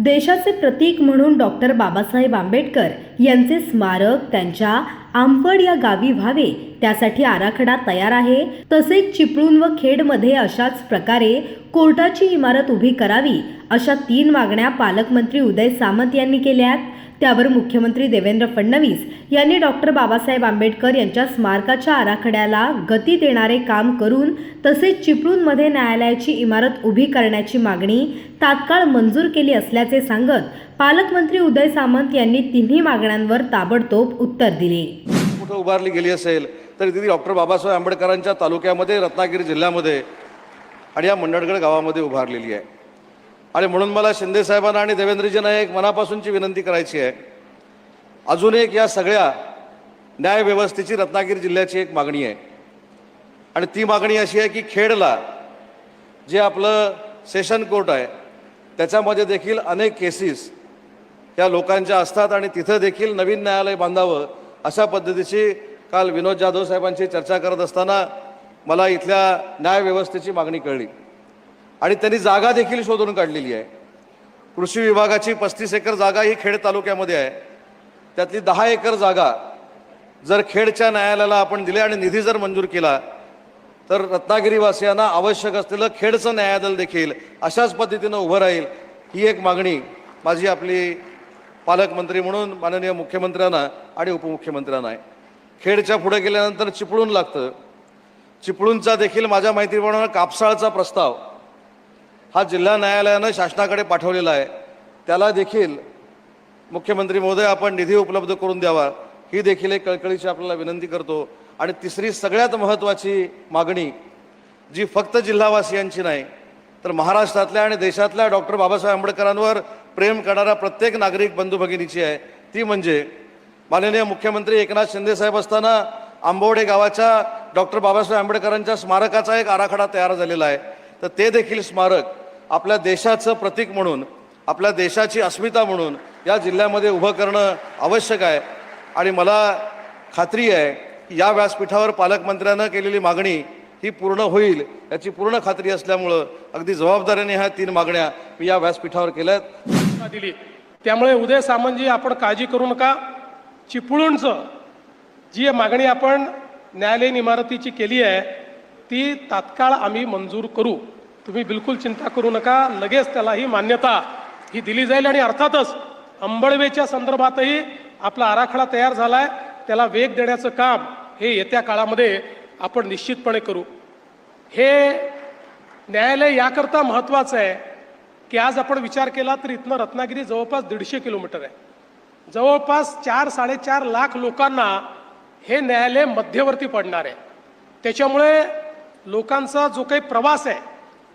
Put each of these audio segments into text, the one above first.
देशाचे प्रतीक म्हणून डॉक्टर बाबासाहेब आंबेडकर यांचे स्मारक त्यांच्या आंबड या गावी व्हावे त्यासाठी आराखडा तयार आहे. तसेच चिपळूण व खेडमध्ये अशाच प्रकारे कोर्टाची इमारत उभी करावी अशा तीन मागण्या पालकमंत्री उदय सामंत यांनी केल्या आहेत त्यावर मुख्यमंत्री देवेंद्र फडणवीस यांनी डॉक्टर बाबासाहेब आंबेडकर यांच्या स्मारकाच्या आराखड्याला गती देणारे काम करून तसेच चिपळूणमध्ये न्यायालयाची इमारत उभी करण्याची मागणी तात्काळ मंजूर केली असल्याचे सांगत पालकमंत्री उदय सामंत यांनी तिन्ही मागण्यांवर ताबडतोब उत्तर दिले. कुठं उभारली गेली असेल तर तिथे डॉक्टर बाबासाहेब आंबेडकरांच्या तालुक्यामध्ये रत्नागिरी जिल्ह्यामध्ये आणि या मंडणगड गावामध्ये उभारलेली आहे. आणि म्हणून मला शिंदे साहेबांना आणि देवेंद्रजींना एक मनापासूनची विनंती करायची आहे. अजून एक या सगळ्या न्यायव्यवस्थेची रत्नागिरी जिल्ह्याची एक मागणी आहे. आणि ती मागणी अशी आहे की खेडला जे आपलं सेशन कोर्ट आहे त्याच्यामध्ये देखील अनेक केसेस या लोकांच्या असतात आणि तिथं देखील नवीन न्यायालय बांधावं अशा पद्धतीची काल विनोद जाधव साहेबांची चर्चा करत असताना मला इथल्या न्यायव्यवस्थेची मागणी कळली. आणि त्यांनी जागा देखील शोधून काढलेली आहे. कृषी विभागाची पस्तीस एकर जागा ही खेड तालुक्यामध्ये आहे. त्यातली दहा एकर जागा जर खेडच्या न्यायालयाला आपण दिली आणि निधी जर मंजूर केला तर रत्नागिरीवासियांना आवश्यक असलेलं खेडचं न्यायालय देखील अशाच पद्धतीनं उभं राहील ही एक मागणी माझी आपली पालकमंत्री म्हणून माननीय मुख्यमंत्र्यांना आणि उपमुख्यमंत्र्यांना आहे. खेडच्या पुढे गेल्यानंतर चिपळूण लागतं. चिपळूणचा देखील माझ्या माहितीप्रमाणे कापसाळचा प्रस्ताव हा जिल्हा न्यायालयानं शासनाकडे पाठवलेला आहे. त्याला देखील मुख्यमंत्री महोदय आपण निधी उपलब्ध करून द्यावा. ही देखील एक कळकळीची आपल्याला विनंती करतो. आणि तिसरी सगळ्यात महत्त्वाची मागणी जी फक्त जिल्हावासियांची नाही तर महाराष्ट्रातल्या आणि देशातल्या डॉक्टर बाबासाहेब आंबेडकरांवर प्रेम करणाऱ्या प्रत्येक नागरिक बंधू भगिनीची आहे. ती म्हणजे माननीय मुख्यमंत्री एकनाथ शिंदे साहेब असताना आंबोडे गावाच्या डॉक्टर बाबासाहेब आंबेडकरांच्या स्मारकाचा एक आराखडा तयार झालेला आहे. तर ते देखील स्मारक आपल्या देशाचं प्रतीक म्हणून आपल्या देशाची अस्मिता म्हणून या जिल्ह्यामध्ये उभं करणं आवश्यक आहे. आणि मला खात्री आहे की या व्यासपीठावर पालकमंत्र्यानं केलेली मागणी ही पूर्ण होईल याची पूर्ण खात्री असल्यामुळं अगदी जबाबदारीने ह्या तीन मागण्या मी या व्यासपीठावर केल्यात. दिली. त्यामुळे उदय सामंतजी आपण काळजी करू नका. चिपळूणचं जी मागणी आपण न्यायालयीन इमारतीची केली आहे ती तात्काळ आम्ही मंजूर करू. तुम्ही बिलकुल चिंता करू नका. लगेच त्याला ही मान्यता ही दिली जाईल आणि अर्थातच अंबळवेच्या संदर्भातही आपला आराखडा तयार झाला आहे त्याला वेग देण्याचं काम हे येत्या काळामध्ये आपण निश्चितपणे करू. हे न्यायालय याकरता महत्त्वाचं आहे की आज आपण विचार केला तर इथनं रत्नागिरी जवळपास दीडशे किलोमीटर आहे. जवळपास चार साडेचार लाख लोकांना हे न्यायालय मध्यवर्ती पडणार आहे. त्याच्यामुळे लोकांचा जो काही प्रवास आहे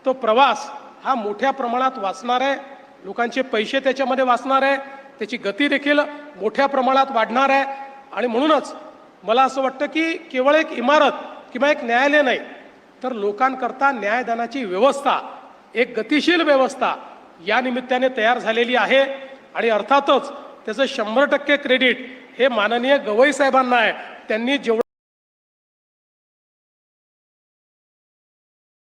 तो प्रवास हा मोठ्या प्रमाणात वाचणार आहे. लोकांचे पैसे त्याच्यामध्ये वाचणार आहे. त्याची गती देखील मोठ्या प्रमाणात वाढणार आहे. आणि म्हणूनच मला असं वाटतं की केवळ एक इमारत किंवा एक न्यायालय नाही तर लोकांकरता न्यायदानाची व्यवस्था एक गतिशील व्यवस्था या निमित्ताने तयार झालेली आहे. आणि अर्थातच त्याचं शंभर टक्के क्रेडिट हे माननीय गवई साहेबांना आहे. त्यांनी जेवढं